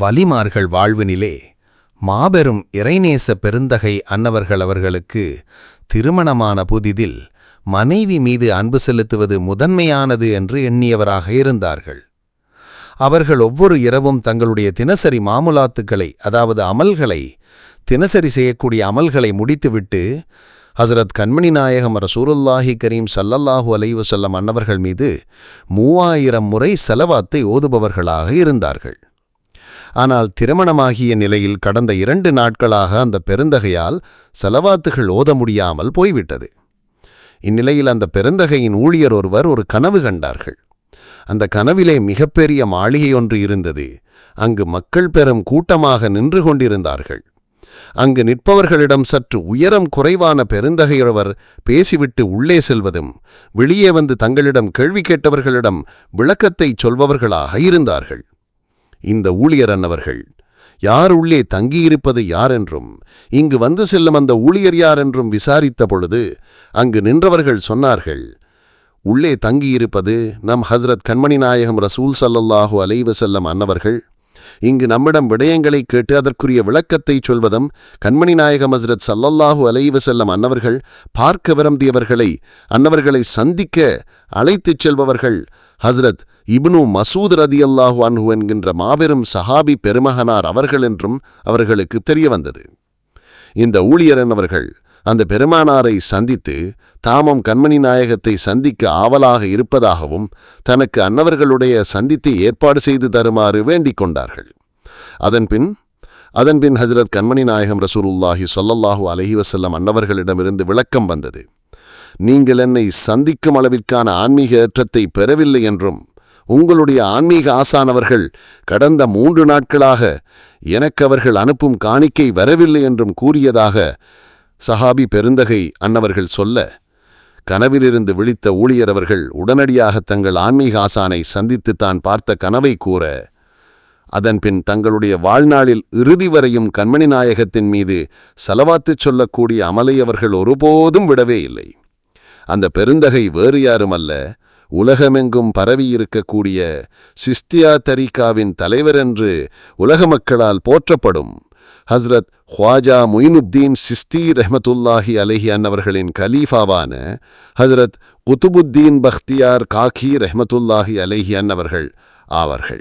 வலிமார்கள் வாழ்வினிலே மாபெரும் இறைநேச பெருந்தகை அன்னவர்கள் அவர்களுக்கு திருமணமான புதிதில் மனைவி மீது அன்பு செலுத்துவது முதன்மையானது என்று எண்ணியவராக இருந்தார்கள். அவர்கள் ஒவ்வொரு இரவும் தங்களுடைய தினசரி மாமுலாத்துக்களை அதாவது அமல்களை தினசரி செய்யக்கூடிய அமல்களை முடித்துவிட்டு ஹசரத் கண்மணி நாயகம் ரசூருல்லாஹி கரீம் சல்லல்லாஹூ அலைவசல்லம் அன்னவர்கள் மீது மூவாயிரம் முறை செலவாத்தை ஓதுபவர்களாக இருந்தார்கள். ஆனால் திருமணமாகிய நிலையில் கடந்த இரண்டு நாட்களாக அந்த பெருந்தகையால் செலவாத்துகள் ஓத முடியாமல் போய்விட்டது. இந்நிலையில் அந்த பெருந்தகையின் ஊழியர் ஒருவர் ஒரு கனவு கண்டார்கள். அந்த கனவிலே மிகப்பெரிய மாளிகை ஒன்று இருந்தது. அங்கு மக்கள் பெரும் கூட்டமாக நின்று கொண்டிருந்தார்கள். அங்கு நிற்பவர்களிடம் சற்று உயரம் குறைவான பெருந்தகையவர் பேசிவிட்டு உள்ளே செல்வதும் வெளியே வந்து தங்களிடம் கேள்வி கேட்டவர்களிடம் விளக்கத்தைச் சொல்பவர்களாக இருந்தார்கள். இந்த ஊழியர் அன்னவர்கள். யார் உள்ளே தங்கியிருப்பது யாரென்றும் இங்கு வந்து செல்லும் அந்த ஊழியர் யார் என்றும் விசாரித்த பொழுது அங்கு நின்றவர்கள் சொன்னார்கள் உள்ளே தங்கியிருப்பது நம் ஹஸ்ரத் கண்மணி நாயகம் ரசூல் சல்லல்லாஹு அலைவசல்லம் அன்னவர்கள் இங்கு நம்மிடம் விடயங்களை கேட்டு அதற்குரிய விளக்கத்தை சொல்வதும் கண்மணி நாயகம் ஹஸ்ரத் சல்லல்லாஹு அலைவசல்லம் அன்னவர்கள் பார்க்க விரும்பியவர்களை அன்னவர்களை சந்திக்க அழைத்துச் செல்பவர்கள் ஹஸ்ரத் இப்னு மசூத் ரதி அல்லாஹு அன்ஹு என்கின்ற மாபெரும் சஹாபி பெருமகனார் அவர்கள் என்றும் அவர்களுக்கு தெரிய வந்தது இந்த ஊழியரன் அவர்கள் அந்த பெருமானாரை சந்தித்து தாமம் கண்மணி நாயகத்தை சந்திக்க ஆவலாக இருப்பதாகவும் தனக்கு அன்னவர்களுடைய சந்தித்தை ஏற்பாடு செய்து தருமாறு வேண்டிக் கொண்டார்கள். அதன்பின் அதன்பின் ஹஜரத் கண்மணி நாயகம் ரசூலுல்லாஹி சொல்லல்லாஹு அலஹி வசல்லம் அன்னவர்களிடமிருந்து விளக்கம் வந்தது. நீங்கள் என்னை சந்திக்கும் அளவிற்கான ஆன்மீக ஏற்றத்தை பெறவில்லை என்றும் உங்களுடைய ஆன்மீக ஆசானவர்கள் கடந்த மூன்று நாட்களாக எனக்கு அவர்கள் அனுப்பும் காணிக்கை வரவில்லை என்றும் கூறியதாக சஹாபி பெருந்தகை அன்னவர்கள் சொல்ல கனவிலிருந்து விழித்த ஊழியர் அவர்கள் உடனடியாக தங்கள் ஆன்மீக ஆசானை சந்தித்து தான் பார்த்த கனவை கூற அதன்பின் தங்களுடைய வாழ்நாளில் இறுதி வரையும் கண்மணி நாயகத்தின் மீது செலவாத்துச் சொல்லக்கூடிய அமலை அவர்கள் ஒருபோதும் விடவே இல்லை. அந்த பெருந்தகை வேறு யாரும் அல்ல உலகமெங்கும் பரவியிருக்கக்கூடிய சிஸ்தியா தரிகாவின் தலைவர் என்று உலக மக்களால் போற்றப்படும் ஹஸ்ரத் ஹ்வாஜா மொயினுத்தீன் சிஸ்தி ரஹமத்துல்லாஹி அலஹி அன்னவர்களின் கலீஃபாவான ஹஸ்ரத் குத்துபுத்தீன் பக்தியார் காக்கி ரஹமத்துல்லாஹி அலஹி அன்னவர்கள் ஆவார்கள்